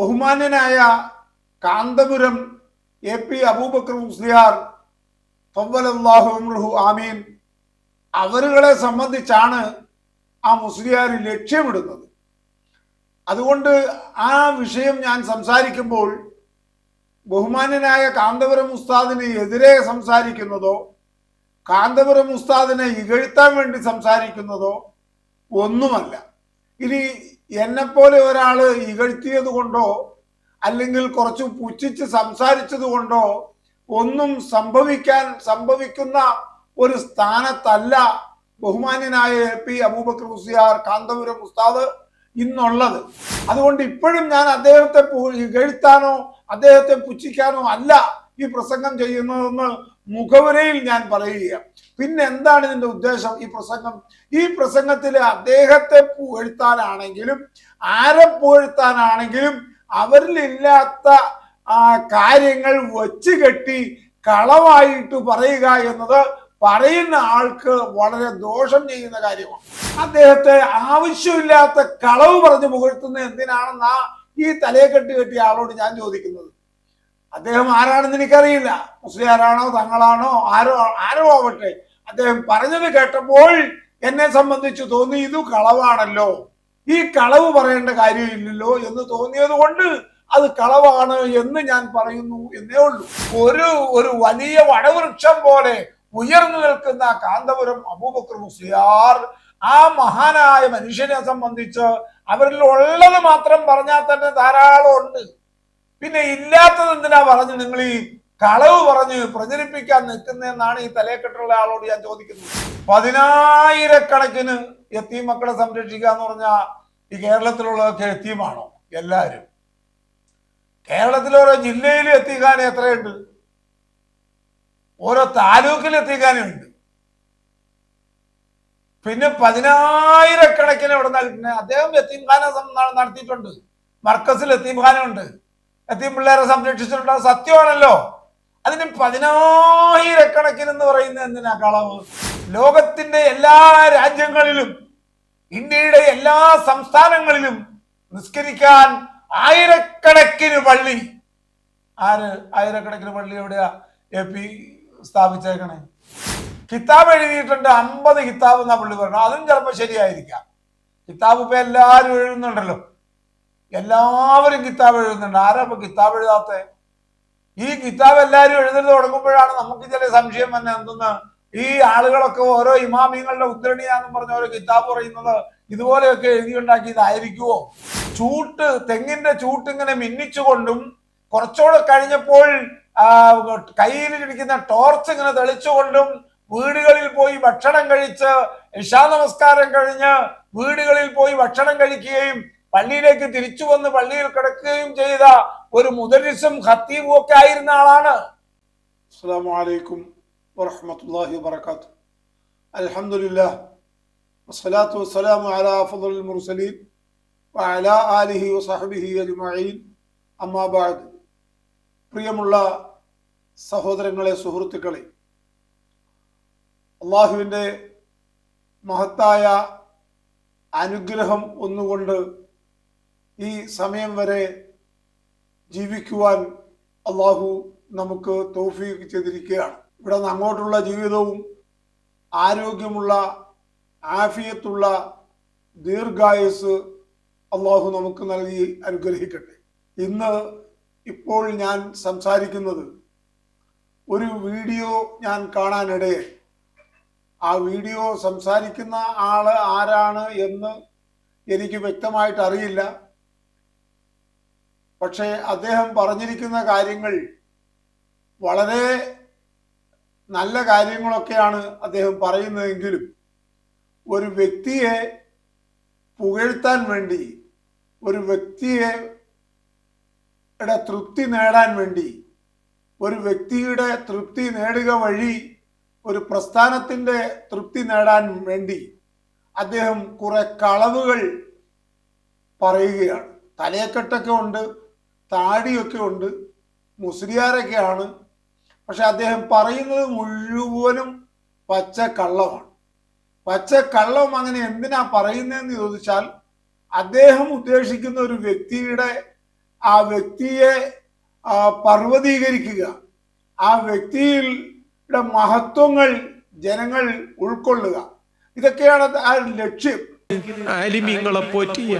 ബഹുമാന്യനായ Kanthapuram A P Abubakar Musliyar ഫവ്വലല്ലാഹു ആമീൻ അവരുകളെ സംബന്ധിച്ചാണ് ആ മുസ്ലിയാർ ലക്ഷ്യമിടുന്നത്. അതുകൊണ്ട് ആ വിഷയം ഞാൻ സംസാരിക്കുമ്പോൾ ബഹുമാന്യനായ കാന്തപുരം ഉസ്താദിന് എതിരെ സംസാരിക്കുന്നതോ കാന്തപുരം ഉസ്താദിനെ ഇകഴ്ത്താൻ വേണ്ടി സംസാരിക്കുന്നതോ ഒന്നുമല്ല. ഇനി എന്നെപ്പോലെ ഒരാൾ ഇകഴ്ത്തിയത് കൊണ്ടോ അല്ലെങ്കിൽ കുറച്ച് പുച്ഛിച്ച് സംസാരിച്ചത് കൊണ്ടോ ഒന്നും സംഭവിക്കാൻ സംഭവിക്കുന്ന ഒരു സ്ഥാനത്തല്ല ബഹുമാന്യനായ എ പി അബൂബക്കർ മുസ്ലിയാർ കാന്തപുരം ഉസ്താദ് ഇന്നുള്ളത്. അതുകൊണ്ട് ഇപ്പോഴും ഞാൻ അദ്ദേഹത്തെ ഇകഴ്ത്താനോ അദ്ദേഹത്തെ പുച്ഛിക്കാനോ അല്ല ഈ പ്രസംഗം ചെയ്യുന്നതെന്ന് മുഖവരയിൽ ഞാൻ പറയുകയാണ്. പിന്നെ എന്താണ് ഇതിന്റെ ഉദ്ദേശം? ഈ പ്രസംഗം ഈ പ്രസംഗത്തിൽ അദ്ദേഹത്തെ പുകഴ്ത്താനാണെങ്കിലും ആരെ പുകഴ്ത്താനാണെങ്കിലും അവരിലില്ലാത്ത കാര്യങ്ങൾ വച്ച് കെട്ടി കളവായിട്ട് പറയുക എന്നത് പറയുന്ന ആൾക്ക് വളരെ ദോഷം ചെയ്യുന്ന കാര്യമാണ്. അദ്ദേഹത്തെ ആവശ്യമില്ലാത്ത കളവ് പറഞ്ഞ് പുകഴ്ത്തുന്നത് എന്തിനാണെന്നാ ഈ തലയെ കെട്ടി കെട്ടിയ ആളോട് ഞാൻ ചോദിക്കുന്നത്. അദ്ദേഹം ആരാണെന്ന് എനിക്കറിയില്ല. മുസ്ലിയാരാണോ തങ്ങളാണോ ആരോ ആരോ ആവട്ടെ. അദ്ദേഹം പറഞ്ഞത് കേട്ടപ്പോൾ എന്നെ സംബന്ധിച്ച് തോന്നി ഇത് കളവാണല്ലോ. ഈ കളവ് പറയേണ്ട കാര്യമില്ലല്ലോ എന്ന് തോന്നിയത് കൊണ്ട് അത് കളവാണ് എന്ന് ഞാൻ പറയുന്നു എന്നേ ഉള്ളൂ. ഒരു ഒരു വലിയ വടവൃക്ഷം പോലെ ഉയർന്നു നിൽക്കുന്ന കാന്തപുരം അബൂബക്കർ മുസ്ലിയാർ ആ മഹാനായ മനുഷ്യനെ സംബന്ധിച്ച് അവരിൽ ഉള്ളത് മാത്രം പറഞ്ഞാൽ തന്നെ ധാരാളം ഉണ്ട്. പിന്നെ ഇല്ലാത്തത് എന്തിനാ പറഞ്ഞു നിങ്ങൾ ഈ കളവ് പറഞ്ഞ് പ്രചരിപ്പിക്കാൻ നിൽക്കുന്നതെന്നാണ് ഈ തലേക്കെട്ടുള്ള ആളോട് ഞാൻ ചോദിക്കുന്നത്. പതിനായിരക്കണക്കിന് എത്തീം മക്കളെ സംരക്ഷിക്കുക എന്ന് പറഞ്ഞാൽ ഈ കേരളത്തിലുള്ളതൊക്കെ എത്തീമാണോ എല്ലാവരും. കേരളത്തിലെ ഓരോ ജില്ലയിൽ എത്തിക്കാൻ എത്രയുണ്ട്? ഓരോ താലൂക്കിൽ എത്തിക്കാനുണ്ട് പിന്നെ പതിനായിരക്കണക്കിന് എവിടെ നൽകുന്നത് അദ്ദേഹം എത്തീംഖാന നടത്തിയിട്ടുണ്ട്. മർക്കസിൽ എത്തീംഖാന ഉണ്ട് എത്തീം പിള്ളേരെ സംരക്ഷിച്ചിട്ടുണ്ട്. അത് സത്യമാണല്ലോ. അതിന് പതിനായിരക്കണക്കിന് എന്ന് പറയുന്നത് എന്തിനാ കളവ്? ലോകത്തിന്റെ എല്ലാ രാജ്യങ്ങളിലും ഇന്ത്യയുടെ എല്ലാ സംസ്ഥാനങ്ങളിലും നിസ്കരിക്കാൻ ആയിരക്കണക്കിന് പള്ളി. ആര് ആയിരക്കണക്കിന് പള്ളി എവിടെയാ എ പി സ്ഥാപിച്ചേക്കണേ? കിതാബ് എഴുതിയിട്ടുണ്ട്. അമ്പത് കിതാബ് എന്നാ പുള്ളി പറഞ്ഞു. അതും ചിലപ്പോൾ ശരിയായിരിക്കാം. കിതാബ് ഇപ്പൊ എല്ലാവരും എഴുതുന്നുണ്ടല്ലോ. എല്ലാവരും കിതാബ് എഴുതുന്നുണ്ട്. ആരാ ഇപ്പൊ കിതാബ് എഴുതാത്ത? ഈ കിതാബ് എല്ലാവരും എഴുതുന്നത് തുടങ്ങുമ്പോഴാണ് നമുക്ക് ചില സംശയം തന്നെ എന്തെന്ന്? ഈ ആളുകളൊക്കെ ഓരോ ഇമാമിങ്ങളുടെ ഉദ്ധരണിയാന്നും പറഞ്ഞ ഓരോ കിതാബ് പറയുന്നത് ഇതുപോലെയൊക്കെ എഴുതിയുണ്ടാക്കിയതായിരിക്കുമോ ചൂട്ട് തെങ്ങിന്റെ ചൂട്ട് ഇങ്ങനെ മിന്നിച്ചുകൊണ്ടും കുറച്ചുകൂടെ കഴിഞ്ഞപ്പോൾ കയ്യിലിരിക്കുന്ന ടോർച്ച് ഇങ്ങനെ തെളിച്ചുകൊണ്ടും വീടുകളിൽ പോയി ഭക്ഷണം കഴിച്ച് ഇഷാ നമസ്കാരം കഴിഞ്ഞ് വീടുകളിൽ പോയി ഭക്ഷണം കഴിക്കുകയും പള്ളിയിലേക്ക് തിരിച്ചു വന്ന് പള്ളിയിൽ കിടക്കുകയും ചെയ്ത ഒരു മുദരിസും ഖത്തീബും ഒക്കെ ആയിരുന്ന ആളാണ്. അലാ മുർസലീൻ ആലിഹി അജ്മഈൻ. ബഅദ് പ്രിയമുള്ള സഹോദരങ്ങളെ സുഹൃത്തുക്കളെ അള്ളാഹുവിന്റെ മഹത്തായ അനുഗ്രഹം ഒന്നുകൊണ്ട് ഈ സമയം വരെ ജീവിക്കുവാൻ അള്ളാഹു നമുക്ക് തോഫീക്ക് ചെയ്തിരിക്കുകയാണ്. ഇവിടെ നിന്ന് അങ്ങോട്ടുള്ള ജീവിതവും ആരോഗ്യമുള്ള ആഫിയത്തുള്ള ദീർഘായുസ് അള്ളാഹു നമുക്ക് നൽകി അനുഗ്രഹിക്കട്ടെ. ഇന്ന് ഇപ്പോൾ ഞാൻ സംസാരിക്കുന്നത് ഒരു വീഡിയോ ഞാൻ കാണാനിടയെ. ആ വീഡിയോ സംസാരിക്കുന്ന ആൾ ആരാണ് എന്ന് എനിക്ക് വ്യക്തമായിട്ട് അറിയില്ല പക്ഷേ അദ്ദേഹം പറഞ്ഞിരിക്കുന്ന കാര്യങ്ങൾ വളരെ നല്ല കാര്യങ്ങളൊക്കെയാണ് അദ്ദേഹം പറയുന്നതെങ്കിലും ഒരു വ്യക്തിയെ പുകഴ്ത്താൻ വേണ്ടി ഒരു വ്യക്തിയെ തൃപ്തി നേടാൻ വേണ്ടി ഒരു വ്യക്തിയുടെ തൃപ്തി നേടുക വഴി ഒരു പ്രസ്ഥാനത്തിന്റെ തൃപ്തി നേടാൻ വേണ്ടി അദ്ദേഹം കുറെ കളവുകൾ പറയുകയാണ്. തലയക്കെട്ടൊക്കെ ഉണ്ട്. താടിയൊക്കെ ഉണ്ട്. മുസ്ലിയാരൊക്കെയാണ്. പക്ഷെ അദ്ദേഹം പറയുന്നത് മുഴുവനും പച്ച കള്ളമാണ് പച്ച കള്ളം അങ്ങനെ എന്തിനാ പറയുന്നതെന്ന് ചോദിച്ചാൽ അദ്ദേഹം ഉദ്ദേശിക്കുന്ന ഒരു വ്യക്തിയുടെ ആ വ്യക്തിയെ പർവതീകരിക്കുക. ആ വ്യക്തിയുടെ മഹത്വങ്ങൾ ജനങ്ങൾ ഉൾക്കൊള്ളുക. ഇതൊക്കെയാണ് ആ ലക്ഷ്യം. ആലിമീങ്ങളെ പോറ്റിയ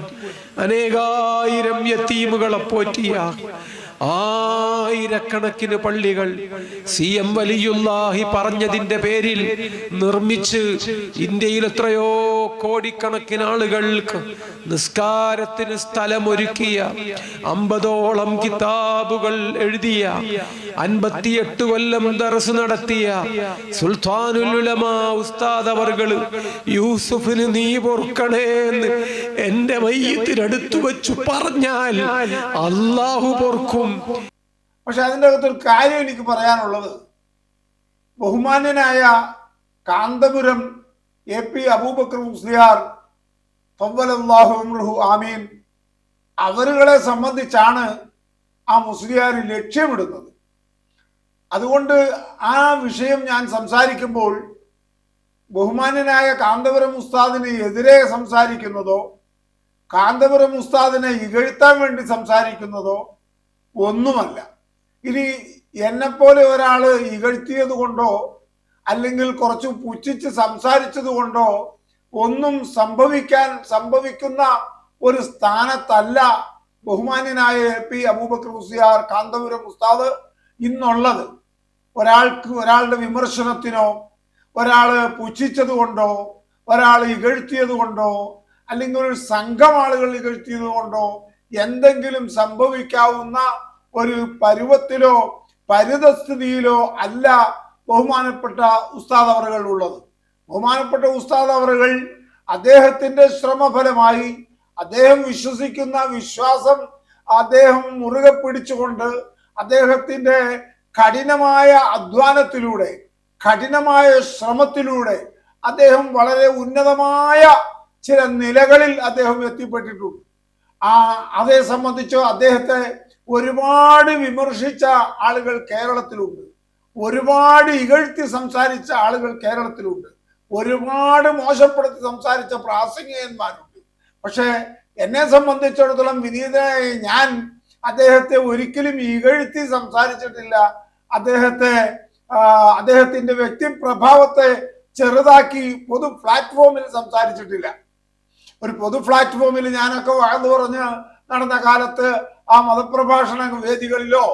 അനേകായിരം യത്തീമുകളെ പോറ്റിയ ആയിരക്കണക്കിന് പള്ളികൾ സി എം വലിയുല്ലാഹി പറഞ്ഞതിന്റെ പേരിൽ നിർമ്മിച്ച് ഇന്ത്യയിൽ എത്രയോ കോടിക്കണക്കിന് ആളുകൾക്ക് നിസ്കാരത്തിന് സ്ഥലമൊരുക്കിയ അമ്പതോളം കിതാബുകൾ എഴുതിയ അൻപത്തിയെട്ട് കൊല്ലം ദർസ് നടത്തിയ സുൽത്താനുൽ ഉലമാ ഉസ്താദ് അവർകൾ യൂസുഫിന് നീ പൊറുക്കണേ എന്ന് എന്റെ മയ്യത്തിനടുത്തു വെച്ചു പറഞ്ഞാൽ അള്ളാഹു പൊറുക്കും. പക്ഷെ അതിന്റെ അകത്തൊരു കാര്യം എനിക്ക് പറയാനുള്ളത്. ബഹുമാന്യനായ കാന്തപുരം എ പി അബൂബക്കർ മുസ്ലിയാർ അമ്രുഹു ആമീൻ അവരുകളെ സംബന്ധിച്ചാണ് ആ മുസ്ലിയാർ ലക്ഷ്യമിടുന്നത്. അതുകൊണ്ട് ആ വിഷയം ഞാൻ സംസാരിക്കുമ്പോൾ ബഹുമാന്യനായ കാന്തപുരം ഉസ്താദിന് എതിരെ സംസാരിക്കുന്നതോ കാന്തപുരം ഉസ്താദിനെ ഇകഴ്ത്താൻ വേണ്ടി സംസാരിക്കുന്നതോ ഒന്നുമല്ല. ഇനി എന്നെപ്പോലെ ഒരാൾ ഇകഴ്ത്തിയത് കൊണ്ടോ അല്ലെങ്കിൽ കുറച്ച് പുച്ഛിച്ച് സംസാരിച്ചത് കൊണ്ടോ ഒന്നും സംഭവിക്കാൻ സംഭവിക്കുന്ന ഒരു സ്ഥാനത്തല്ല ബഹുമാന്യനായ എ പി അബൂബക്കർ മുസ്ലിയാർ കാന്തപുരം ഉസ്താദ് ഇന്നുള്ളത്. ഒരാൾക്ക് ഒരാളുടെ വിമർശനത്തിനോ ഒരാൾ പുച്ഛിച്ചത് കൊണ്ടോ ഒരാൾ ഇകഴ്ത്തിയത് കൊണ്ടോ അല്ലെങ്കിൽ ഒരു സംഘം ആളുകൾ ഇകഴ്ത്തിയത് കൊണ്ടോ എന്തെങ്കിലും സംഭവിക്കാവുന്ന ഒരു പരുവത്തിലോ പരിതസ്ഥിതിയിലോ അല്ല ബഹുമാനപ്പെട്ട ഉസ്താദ് അവറുകൾ ഉള്ളത്. ബഹുമാനപ്പെട്ട ഉസ്താദ് അവറുകൾ അദ്ദേഹത്തിന്റെ ശ്രമഫലമായി അദ്ദേഹം വിശ്വസിക്കുന്ന വിശ്വാസം അദ്ദേഹം മുറുകെ പിടിച്ചുകൊണ്ട് അദ്ദേഹത്തിന്റെ കഠിനമായ അധ്വാനത്തിലൂടെ കഠിനമായ ശ്രമത്തിലൂടെ അദ്ദേഹം വളരെ ഉന്നതമായ ചില നിലകളിൽ അദ്ദേഹം എത്തിപ്പെട്ടിട്ടുണ്ട്. ആ അതേ സംബന്ധിച്ചോ അദ്ദേഹത്തെ ഒരുപാട് വിമർശിച്ച ആളുകൾ കേരളത്തിലുണ്ട്. ഒരുപാട് ഇകഴ്ത്തി സംസാരിച്ച ആളുകൾ കേരളത്തിലുണ്ട്. ഒരുപാട് മോശപ്പെടുത്തി സംസാരിച്ച പ്രാസംഗികന്മാരുണ്ട്. പക്ഷേ എന്നെ സംബന്ധിച്ചിടത്തോളം വിനീതനായ ഞാൻ അദ്ദേഹത്തെ ഒരിക്കലും ഇകഴ്ത്തി സംസാരിച്ചിട്ടില്ല. അദ്ദേഹത്തെ അദ്ദേഹത്തിന്റെ വ്യക്തിപ്രഭാവത്തെ ചെറുതാക്കി പൊതു പ്ലാറ്റ്ഫോമിൽ സംസാരിച്ചിട്ടില്ല. ഒരു പൊതു പ്ലാറ്റ്ഫോമിൽ ഞാനൊക്കെ വാഴ്ന്നു പറഞ്ഞ് നടന്ന കാലത്ത് ആ മതപ്രഭാഷണ വേദികളിലോ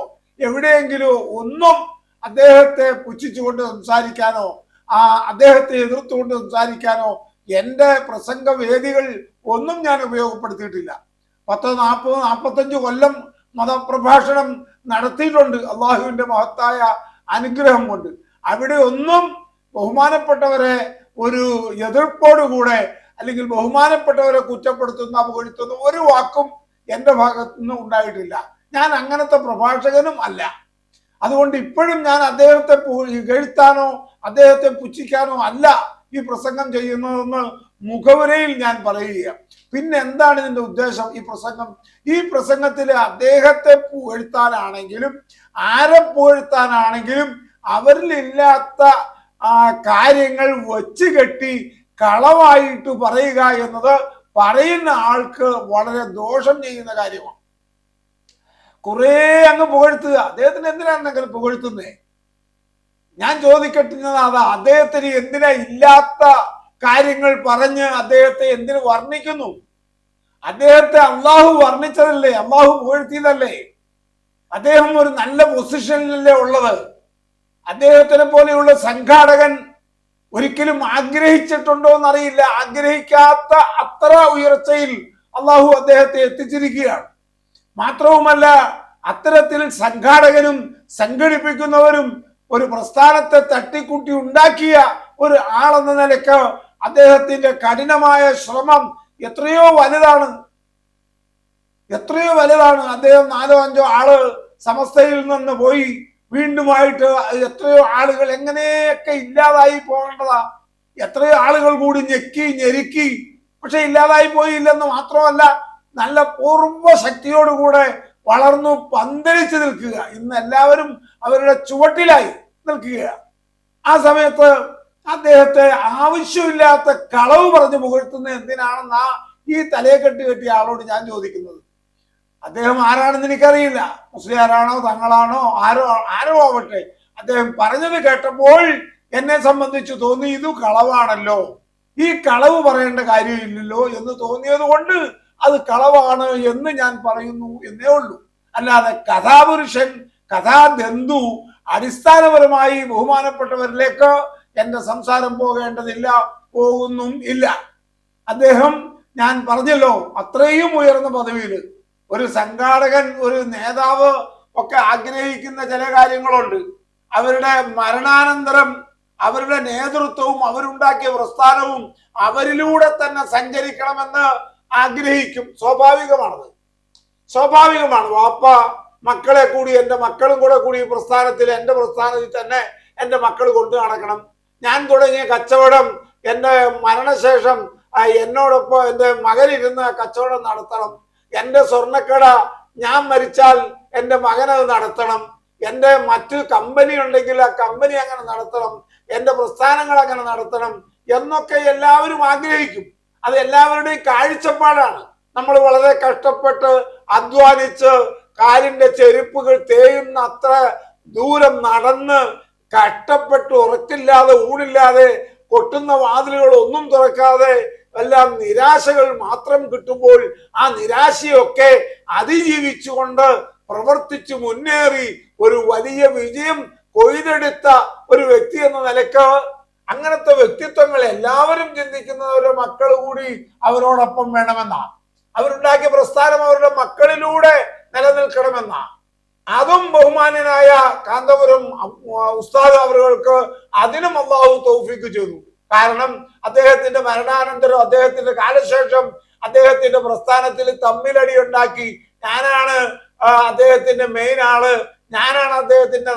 എവിടെയെങ്കിലും ഒന്നും അദ്ദേഹത്തെ പുച്ഛിച്ചുകൊണ്ട് സംസാരിക്കാനോ ആ അദ്ദേഹത്തെ എതിർത്തുകൊണ്ട് സംസാരിക്കാനോ എന്റെ പ്രസംഗ വേദികൾ ഒന്നും ഞാൻ ഉപയോഗപ്പെടുത്തിയിട്ടില്ല. പത്ത് നാൽപ്പത് നാൽപ്പത്തഞ്ച് കൊല്ലം മതപ്രഭാഷണം നടത്തിയിട്ടുണ്ട് അള്ളാഹുവിന്റെ മഹത്തായ അനുഗ്രഹം കൊണ്ട്. അവിടെ ഒന്നും ബഹുമാനപ്പെട്ടവരെ ഒരു എതിർപ്പോടുകൂടെ അല്ലെങ്കിൽ ബഹുമാനപ്പെട്ടവരെ കുറ്റപ്പെടുത്തുന്ന പുകഴ്ത്തുന്ന ഒരു വാക്കും എന്റെ ഭാഗത്തു നിന്ന് ഉണ്ടായിട്ടില്ല. ഞാൻ അങ്ങനത്തെ പ്രഭാഷകനും അല്ല. അതുകൊണ്ട് ഇപ്പോഴും ഞാൻ അദ്ദേഹത്തെ പു- അദ്ദേഹത്തെ പുച്ഛിക്കാനോ അല്ല ഈ പ്രസംഗം ചെയ്യുന്നതെന്ന് മുഖവുരയിൽ ഞാൻ പറയുകയാണ്. പിന്നെ എന്താണ് ഇതിന്റെ ഉദ്ദേശം ഈ പ്രസംഗം? ഈ പ്രസംഗത്തിൽ അദ്ദേഹത്തെ പുകഴ്ത്താനാണെങ്കിലും ആരെ പുകഴ്ത്താനാണെങ്കിലും അവരിലില്ലാത്ത ആ കാര്യങ്ങൾ വച്ച് കെട്ടി കളവായിട്ട് പറയുക എന്നത് പറയുന്ന ആൾക്ക് വളരെ ദോഷം ചെയ്യുന്ന കാര്യമാണ്. കുറെ അങ്ങ് പുകഴ്ത്തുക. അദ്ദേഹത്തിന് എന്തിനാണ് അങ്ങനെ പുകഴ്ത്തുന്നേ? ഞാൻ ചോദിക്കട്ടുന്നത് അതാ അദ്ദേഹത്തിന് എന്തിനാ ഇല്ലാത്ത കാര്യങ്ങൾ പറഞ്ഞ് അദ്ദേഹത്തെ എന്തിനു വർണിക്കുന്നു? അദ്ദേഹത്തെ അള്ളാഹു വർണിച്ചതല്ലേ? അള്ളാഹു പുകഴ്ത്തിയതല്ലേ? അദ്ദേഹം ഒരു നല്ല പൊസിഷനിലല്ലേ ഉള്ളത്? അദ്ദേഹത്തിനെ പോലെയുള്ള സംഘാടകൻ ഒരിക്കലും ആഗ്രഹിച്ചിട്ടുണ്ടോ എന്നറിയില്ല ആഗ്രഹിക്കാത്ത അത്ര ഉയർച്ചയിൽ അള്ളാഹു അദ്ദേഹത്തെ എത്തിച്ചിരിക്കുകയാണ്. മാത്രവുമല്ല അത്തരത്തിൽ സംഘാടകനും സംഘടിപ്പിക്കുന്നവരും ഒരു പ്രസ്ഥാനത്തെ തട്ടിക്കൂട്ടി ഉണ്ടാക്കിയ ഒരു ആളെന്ന നിലയ്ക്ക് അദ്ദേഹത്തിന്റെ കഠിനമായ ശ്രമം എത്രയോ വലുതാണ്. എത്രയോ വലുതാണ്. അദ്ദേഹം നാലോ അഞ്ചോ ആൾ സമസ്തയിൽ നിന്ന് പോയി വീണ്ടുമായിട്ട് എത്രയോ ആളുകൾ എങ്ങനെയൊക്കെ ഇല്ലാതായി പോകേണ്ടതാ. എത്രയോ ആളുകൾ കൂടി ഞെക്കി ഞെരുക്കി. പക്ഷെ ഇല്ലാതായി പോയില്ലെന്ന് മാത്രമല്ല നല്ല പൂർവ ശക്തിയോടുകൂടെ വളർന്നു പന്തലിച്ച് നിൽക്കുക. ഇന്ന് എല്ലാവരും അവരുടെ ചുവട്ടിലായി നിൽക്കുക ആ സമയത്ത് അദ്ദേഹത്തെ ആവശ്യമില്ലാത്ത കളവ് പറഞ്ഞു പുകഴ്ത്തുന്ന എന്തിനാണെന്നാ ഈ തലയെ കെട്ടി കെട്ടിയ ആളോട് ഞാൻ ചോദിക്കുന്നത്. അദ്ദേഹം ആരാണെന്ന് എനിക്കറിയില്ല. മുസ്ലിയാരാണോ തങ്ങളാണോ ആരോ ആരോ ആവട്ടെ. അദ്ദേഹം പറഞ്ഞത് കേട്ടപ്പോൾ എന്നെ സംബന്ധിച്ച് തോന്നി ഇത് കളവാണല്ലോ. ഈ കളവ് പറയേണ്ട കാര്യമില്ലല്ലോ എന്ന് തോന്നിയത് കൊണ്ട് അത് കളവാണ് എന്ന് ഞാൻ പറയുന്നു എന്നേ ഉള്ളൂ. അല്ലാതെ കഥാപുരുഷൻ കഥാബന്ധു അടിസ്ഥാനപരമായി ബഹുമാനപ്പെട്ടവരിലേക്ക് എന്റെ സംസാരം പോകേണ്ടതില്ല പോകുന്നും ഇല്ല. അദ്ദേഹം ഞാൻ പറഞ്ഞല്ലോ അത്രയും ഉയർന്ന പദവിയിൽ ഒരു സംഘാടകൻ ഒരു നേതാവ് ഒക്കെ ആഗ്രഹിക്കുന്ന ചില കാര്യങ്ങളുണ്ട്. അവരുടെ മരണാനന്തരം അവരുടെ നേതൃത്വവും അവരുണ്ടാക്കിയ പ്രസ്ഥാനവും അവരിലൂടെ തന്നെ സഞ്ചരിക്കണമെന്ന് ആഗ്രഹിക്കും. സ്വാഭാവികമാണത്. സ്വാഭാവികമാണ്. വാപ്പ മക്കളെ കൂടി എന്റെ മക്കളും കൂടെ കൂടി പ്രസ്ഥാനത്തിൽ എന്റെ പ്രസ്ഥാനത്തിൽ തന്നെ എന്റെ മക്കൾ കൊണ്ടു നടക്കണം. ഞാൻ തുടങ്ങിയ കച്ചവടം എന്റെ മരണശേഷം എന്നോടൊപ്പം എന്റെ മകനിരുന്ന് കച്ചവടം നടത്തണം. എന്റെ സ്വർണക്കട ഞാൻ മരിച്ചാൽ എന്റെ മകനത് നടത്തണം. എന്റെ മറ്റു കമ്പനി ഉണ്ടെങ്കിൽ ആ കമ്പനി അങ്ങനെ നടത്തണം. എന്റെ പ്രസ്ഥാനങ്ങൾ അങ്ങനെ നടത്തണം എന്നൊക്കെ എല്ലാവരും ആഗ്രഹിക്കും. അത് എല്ലാവരുടെയും കാഴ്ചപ്പാടാണ്. നമ്മൾ വളരെ കഷ്ടപ്പെട്ട് അധ്വാനിച്ച് കാലിന്റെ ചെരുപ്പുകൾ തേയുന്ന അത്ര ദൂരം നടന്ന് കഷ്ടപ്പെട്ട് ഉറക്കില്ലാതെ ഊണില്ലാതെ കൊട്ടുന്ന വാതിലുകൾ ഒന്നും തുറക്കാതെ എല്ലാം നിരാശകൾ മാത്രം കിട്ടുമ്പോൾ ആ നിരാശയൊക്കെ അതിജീവിച്ചുകൊണ്ട് പ്രവർത്തിച്ചു മുന്നേറി ഒരു വലിയ വിജയം കൊയ്തെടുത്ത ഒരു വ്യക്തി എന്ന നിലയ്ക്ക് അങ്ങനത്തെ വ്യക്തിത്വങ്ങൾ എല്ലാവരും ചിന്തിക്കുന്ന അവരുടെ മക്കൾ കൂടി അവരോടൊപ്പം വേണമെന്നാണ് അവരുണ്ടാക്കിയ പ്രസ്ഥാനം അവരുടെ മക്കളിലൂടെ നിലനിൽക്കണമെന്നാണ് അതും ബഹുമാനനായ കാന്തപുരം ഉസ്താദ് അവർക്ക് അതിനും അള്ളാഹു തൗഫീക്ക് ചെയ്തു. കാരണം അദ്ദേഹത്തിന്റെ മരണാനന്തരം അദ്ദേഹത്തിന്റെ കാലശേഷം അദ്ദേഹത്തിന്റെ പ്രസ്ഥാനത്തിൽ തമ്മിലടി ഉണ്ടാക്കി ഞാനാണ് അദ്ദേഹത്തിന്റെ മെയിൻ ആൾ. ഞാനാണ് അദ്ദേഹത്തിന്റെ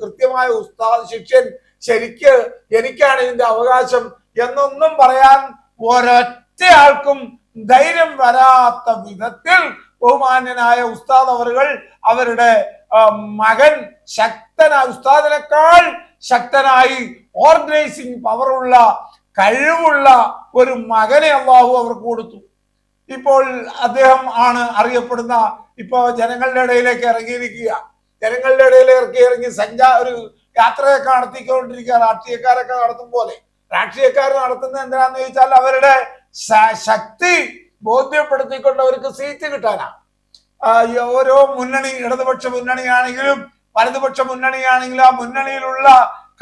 കൃത്യമായ ഉസ്താദ് ശിക്ഷൻ ശരിക്ക് എനിക്കാണ് ഇതിന്റെ അവകാശം. എന്നൊന്നും പറയാൻ ഒരൊറ്റ ആൾക്കും ധൈര്യം വരാത്ത വിധത്തിൽ ബഹുമാന്യനായ ഉസ്താദ് അവറുകൾ അവരുടെ മകൻ ശക്തനായ ഉസ്താദിനേക്കാൾ ശക്തനായി ഓർഗനൈസിങ് പവറുള്ള കഴിവുള്ള ഒരു മകനെ അള്ളാഹു അവർക്ക് കൊടുത്തു. ഇപ്പോൾ അദ്ദേഹം ആണ് അറിയപ്പെടുന്ന ഇപ്പൊ ജനങ്ങളുടെ ഇടയിലേക്ക് ഇറങ്ങിയിരിക്കുക. ജനങ്ങളുടെ ഇടയിൽ ഇറക്കി ഇറങ്ങി സഞ്ചാ ഒരു യാത്രയൊക്കെ നടത്തിക്കൊണ്ടിരിക്കുക. രാഷ്ട്രീയക്കാരൊക്കെ നടത്തും പോലെ. രാഷ്ട്രീയക്കാർ നടത്തുന്നത് എന്തിനാന്ന് ചോദിച്ചാൽ അവരുടെ ശക്തി ബോധ്യപ്പെടുത്തിക്കൊണ്ട് അവർക്ക് സീറ്റ് കിട്ടാനാ ഓരോ മുന്നണി ഇടതുപക്ഷ മുന്നണിയാണെങ്കിലും വലതുപക്ഷ മുന്നണിയാണെങ്കിലും ആ മുന്നണിയിലുള്ള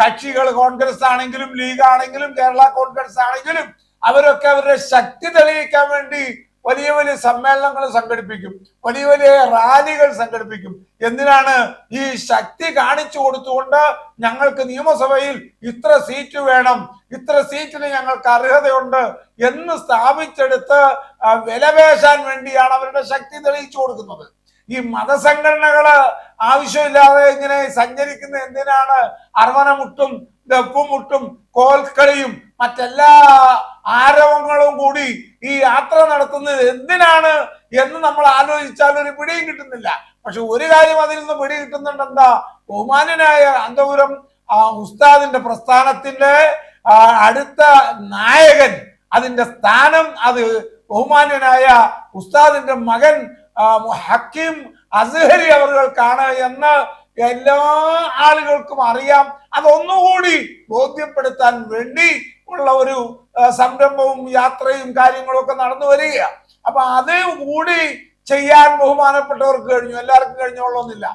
കക്ഷികൾ കോൺഗ്രസ് ആണെങ്കിലും ലീഗ് ആണെങ്കിലും കേരള കോൺഗ്രസ് ആണെങ്കിലും അവരൊക്കെ അവരുടെ ശക്തി തെളിയിക്കാൻ വേണ്ടി വലിയ വലിയ സമ്മേളനങ്ങൾ സംഘടിപ്പിക്കും. വലിയ വലിയ റാലികൾ സംഘടിപ്പിക്കും. എന്തിനാണ് ഈ ശക്തി കാണിച്ചു കൊടുത്തുകൊണ്ട് ഞങ്ങൾക്ക് നിയമസഭയിൽ ഇത്ര സീറ്റ് വേണം ഇത്ര സീറ്റിന് ഞങ്ങൾക്ക് അർഹതയുണ്ട് എന്ന് സ്ഥാപിച്ചെടുത്ത് വിലപേശാൻ വേണ്ടിയാണ് അവരുടെ ശക്തി തെളിയിച്ചു കൊടുക്കുന്നത്. ഈ മതസംഘടനകൾ ആവശ്യമില്ലാതെ ഇങ്ങനെ സഞ്ചരിക്കുന്ന എന്തിനാണ്? അർവനമുട്ടും ദപ്പുമുട്ടും കോൽക്കളിയും മറ്റെല്ലാ ആരവങ്ങളും കൂടി ഈ യാത്ര നടത്തുന്നത് എന്തിനാണ് എന്ന് നമ്മൾ ആലോചിച്ചാൽ ഒരു പിടിയും കിട്ടുന്നില്ല. പക്ഷെ ഒരു കാര്യം അതിൽ നിന്ന് പിടി കിട്ടുന്നുണ്ട് എന്താ? ബഹുമാനനായ അന്തപുരം ഉസ്താദിന്റെ പ്രസ്ഥാനത്തിന്റെ അടുത്ത നായകൻ അതിന്റെ സ്ഥാനം അത് ബഹുമാന്യനായ ഉസ്താദിന്റെ മകൻ ഹക്കീം അസ്ഹരി അവർക്കാണ് എന്ന് എല്ലാ ആളുകൾക്കും അറിയാം. അതൊന്നുകൂടി ബോധ്യപ്പെടുത്താൻ വേണ്ടി ഉള്ള ഒരു സംരംഭവും യാത്രയും കാര്യങ്ങളും ഒക്കെ നടന്നു വരിക അപ്പൊ അത് കൂടി ചെയ്യാൻ ബഹുമാനപ്പെട്ടവർക്ക് കഴിഞ്ഞു. എല്ലാവർക്കും കഴിഞ്ഞോളൊന്നില്ല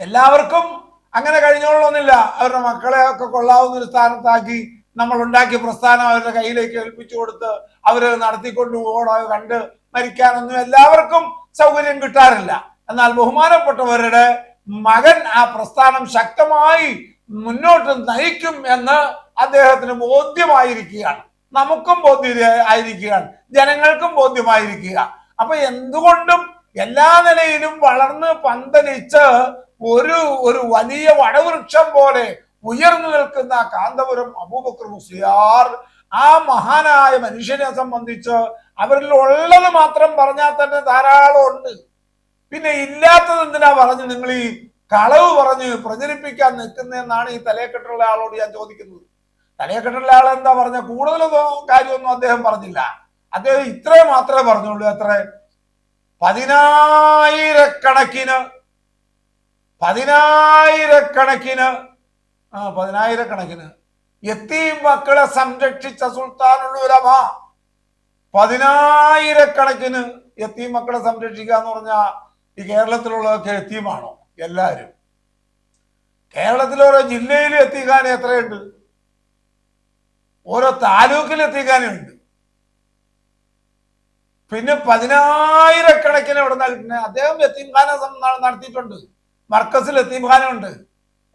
എല്ലാവർക്കും അങ്ങനെ കഴിഞ്ഞോളൊന്നില്ല അവരുടെ മക്കളെ ഒക്കെ കൊള്ളാവുന്ന ഒരു സ്ഥാനത്താക്കി നമ്മൾ ഉണ്ടാക്കിയ പ്രസ്ഥാനം അവരുടെ കയ്യിലേക്ക് ഏൽപ്പിച്ചു കൊടുത്ത് അവർ നടത്തിക്കൊണ്ടു പോകണോ. കണ്ട് മരിക്കാനൊന്നും എല്ലാവർക്കും സൗകര്യം കിട്ടാറില്ല. എന്നാൽ ബഹുമാനപ്പെട്ടവരുടെ മകൻ ആ പ്രസ്ഥാനം ശക്തമായി മുന്നോട്ട് നയിക്കും എന്ന് അദ്ദേഹത്തിന് ബോധ്യമായിരിക്കുകയാണ്. നമുക്കും ബോധ്യ ആയിരിക്കുകയാണ് ജനങ്ങൾക്കും ബോധ്യമായിരിക്കുക അപ്പൊ എന്തുകൊണ്ടും എല്ലാ നിലയിലും വളർന്ന് പന്തലിച്ച് ഒരു ഒരു വലിയ വടവൃക്ഷം പോലെ ഉയർന്നു നിൽക്കുന്ന കാന്തപുരം അബൂബക്കർ ആ മഹാനായ മനുഷ്യനെ സംബന്ധിച്ച് അവരിൽ ഉള്ളത് മാത്രം പറഞ്ഞാൽ തന്നെ ധാരാളം ഉണ്ട്. പിന്നെ ഇല്ലാത്തത് എന്തിനാ പറഞ്ഞു നിങ്ങൾ ഈ കളവ് പറഞ്ഞ് പ്രചരിപ്പിക്കാൻ നിൽക്കുന്നതെന്നാണ് ഈ തലയെക്കെട്ടുള്ള ആളോട് ഞാൻ ചോദിക്കുന്നത്. തലയെക്കെട്ടുള്ള ആൾ എന്താ പറഞ്ഞ? കൂടുതലൊന്നും കാര്യമൊന്നും അദ്ദേഹം പറഞ്ഞില്ല. അദ്ദേഹം ഇത്രേ മാത്രമേ പറഞ്ഞുള്ളൂ. എത്ര? പതിനായിരക്കണക്കിന് പതിനായിരക്കണക്കിന് ആ പതിനായിരക്കണക്കിന് എത്തി മക്കളെ സംരക്ഷിച്ച സുൽത്താനുള്ള ഉലമ. പതിനായിരക്കണക്കിന് എത്തി മക്കളെ സംരക്ഷിക്കുക എന്ന് പറഞ്ഞാൽ ഈ കേരളത്തിലുള്ളതൊക്കെ എത്തിയുമാണോ? എല്ലാവരും. കേരളത്തിലെ ഓരോ ജില്ലയിൽ എത്തിക്കാൻ എത്രയുണ്ട്? ഓരോ താലൂക്കിൽ എത്തിക്കാനുണ്ട് പിന്നെ പതിനായിരക്കണക്കിന് ഇവിടെ കിട്ടുന്നത് അദ്ദേഹം യത്തീംഖാന സം- ന- നടത്തിയിട്ടുണ്ട്. മർക്കസിൽ ഖാനം ഉണ്ട്.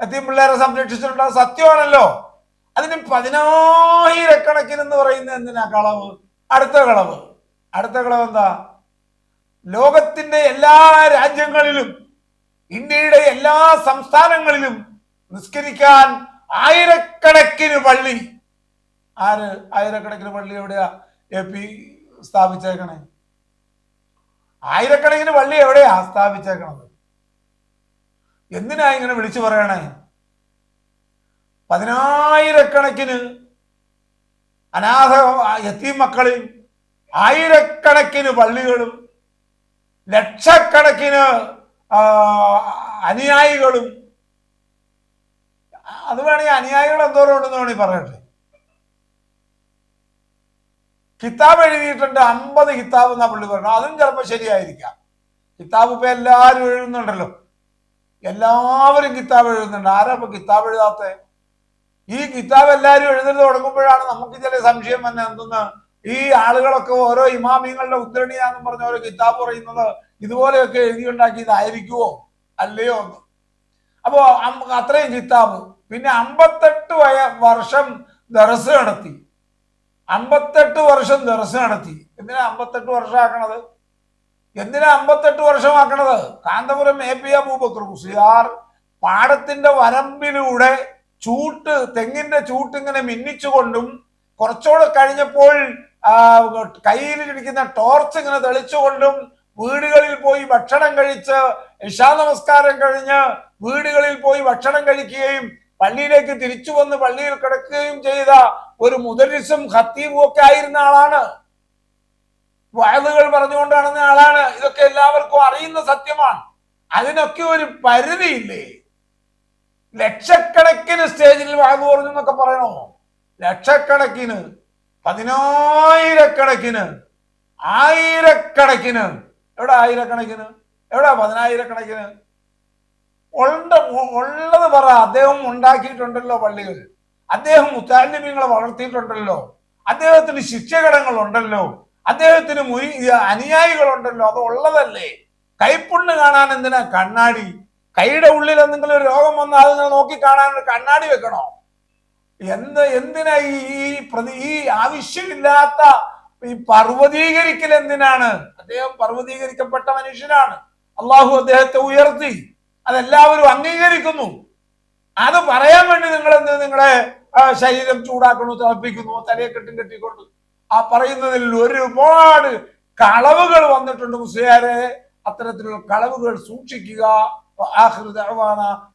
യത്തീം പിള്ളേരെ സംരക്ഷിച്ചിട്ടുണ്ട്. സത്യമാണല്ലോ. അതിന് പതിനായിരക്കണക്കിന് എന്ന് പറയുന്നത് എന്തിനാ കളവ്? അടുത്ത കളവ്. അടുത്ത കളവ് എന്താ? ലോകത്തിന്റെ എല്ലാ രാജ്യങ്ങളിലും ഇന്ത്യയുടെ എല്ലാ സംസ്ഥാനങ്ങളിലും നിസ്കരിക്കാൻ ആയിരക്കണക്കിന് പള്ളി ആര് ആയിരക്കണക്കിന് പള്ളി എവിടെയാ എ പി സ്ഥാപിച്ചേക്കണേ? ആയിരക്കണക്കിന് പള്ളി എവിടെയാ സ്ഥാപിച്ചേക്കണത്? എന്തിനാ ഇങ്ങനെ വിളിച്ചു പറയണേ? പതിനായിരക്കണക്കിന് അനാഥ എത്തി മക്കളെയും ആയിരക്കണക്കിന് പള്ളികളും ലക്ഷക്കണക്കിന് അനുയായികളും. അത് വേണമെങ്കിൽ അനുയായികൾ എന്തോരം ഉണ്ടെന്ന് വേണമെങ്കിൽ പറയട്ടെ. കിതാബ് എഴുതിയിട്ടുണ്ട് അമ്പത് കിതാബ് എന്നാ പുള്ളി പറഞ്ഞു. അതും ചിലപ്പോൾ ശരിയായിരിക്കാം. കിതാബ് ഇപ്പൊ എല്ലാവരും എഴുതുന്നുണ്ടല്ലോ. എല്ലാവരും കിതാബ് എഴുതുന്നുണ്ട്. ആരാ ഇപ്പൊ കിതാബ് എഴുതാത്ത? ഈ കിതാബ് എല്ലാവരും എഴുതുന്നത് തുടങ്ങുമ്പോഴാണ് നമുക്ക് ചില സംശയം തന്നെ എന്തെന്ന്? ഈ ആളുകളൊക്കെ ഓരോ ഇമാമിങ്ങളുടെ ഉദ്ധരണിയാന്ന് പറഞ്ഞ ഓരോ കിതാബ് പറയുന്നത് ഇതുപോലെയൊക്കെ എഴുതിയുണ്ടാക്കിയതായിരിക്കുമോ അല്ലയോ എന്ന്. അപ്പോ അത്രയും കിതാബ്. പിന്നെ അമ്പത്തെട്ട് വയ വർഷം ദർസ് നടത്തി. അമ്പത്തെട്ട് വർഷം ദർശനം നടത്തി എന്തിനാ അമ്പത്തെട്ട് വർഷമാക്കണത്? എന്തിനാ അമ്പത്തെട്ട് വർഷമാക്കണത്? കാന്തപുരം എ പി അബൂബക്കർ കുസിയാർ പാടത്തിന്റെ വരമ്പിലൂടെ ചൂട്ട് തെങ്ങിന്റെ ചൂട്ട് ഇങ്ങനെ മിന്നിച്ചുകൊണ്ടും കുറച്ചുകൂടെ കഴിഞ്ഞപ്പോൾ കയ്യിലിരിക്കുന്ന ടോർച്ച് ഇങ്ങനെ തെളിച്ചുകൊണ്ടും വീടുകളിൽ പോയി ഭക്ഷണം കഴിച്ച് നമസ്കാരം കഴിഞ്ഞ് വീടുകളിൽ പോയി ഭക്ഷണം കഴിക്കുകയും പള്ളിയിലേക്ക് തിരിച്ചു വന്ന് പള്ളിയിൽ കിടക്കുകയും ചെയ്ത ഒരു മുദരിസും ഖത്തീബും ഒക്കെ ആയിരുന്ന ആളാണ്. വയലുകൾ പറഞ്ഞുകൊണ്ട് നടന്ന ആളാണ്. ഇതൊക്കെ എല്ലാവർക്കും അറിയുന്ന സത്യമാണ്. അതിനൊക്കെ ഒരു പരിധിയില്ലേ? ലക്ഷക്കണക്കിന് സ്റ്റേജിൽ വാഗ് പറഞ്ഞു എന്നൊക്കെ പറയണോ? ലക്ഷക്കണക്കിന് പതിനായിരക്കണക്കിന് ആയിരക്കണക്കിന്. എവിടെ ആയിരക്കണക്കിന്? എവിടെ പതിനായിരക്കണക്കിന്? ഉള്ളത് പറ. അദ്ദേഹം ഉണ്ടാക്കിയിട്ടുണ്ടല്ലോ പള്ളികൾ. അദ്ദേഹം മുത്താലിമ്യങ്ങളെ വളർത്തിയിട്ടുണ്ടല്ലോ. അദ്ദേഹത്തിന് ശിക്ഷകടങ്ങൾ ഉണ്ടല്ലോ അദ്ദേഹത്തിന് മുരി അനുയായികളുണ്ടല്ലോ. അത് ഉള്ളതല്ലേ? കൈപ്പുണ്ണ് കാണാൻ എന്തിനാ കണ്ണാടി? കൈയുടെ ഉള്ളിൽ എന്തെങ്കിലും ഒരു രോഗം വന്നാൽ അതിനെ നോക്കി കാണാൻ കണ്ണാടി വെക്കണോ? എന്ത് എന്തിനാ ഈ പ്രതി ഈ ആവശ്യമില്ലാത്ത ഈ പർവതീകരിക്കൽ എന്തിനാണ്? അദ്ദേഹം പർവതീകരിക്കപ്പെട്ട മനുഷ്യനാണ്. അള്ളാഹു അദ്ദേഹത്തെ ഉയർത്തി. അതെല്ലാവരും അംഗീകരിക്കുന്നു. അത് പറയാൻ വേണ്ടി നിങ്ങൾ എന്ത് നിങ്ങളെ ശരീരം ചൂടാക്കണു തിളപ്പിക്കുന്നു തലയെ കെട്ടും കെട്ടിക്കൊണ്ട്. ആ പറയുന്നതിൽ ഒരുപാട് കളവുകൾ വന്നിട്ടുണ്ട് മുസ്ലിയാരെ. അത്തരത്തിലുള്ള കളവുകൾ സൂക്ഷിക്കുക.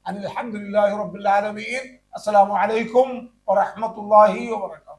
അനിൽ അലഹമുല്ലാഹി റബ്ബുൽ ആലമീൻ. അസ്സലാമു അലൈക്കും വറഹ്മത്തുള്ളാഹി വബറകാതുഹു.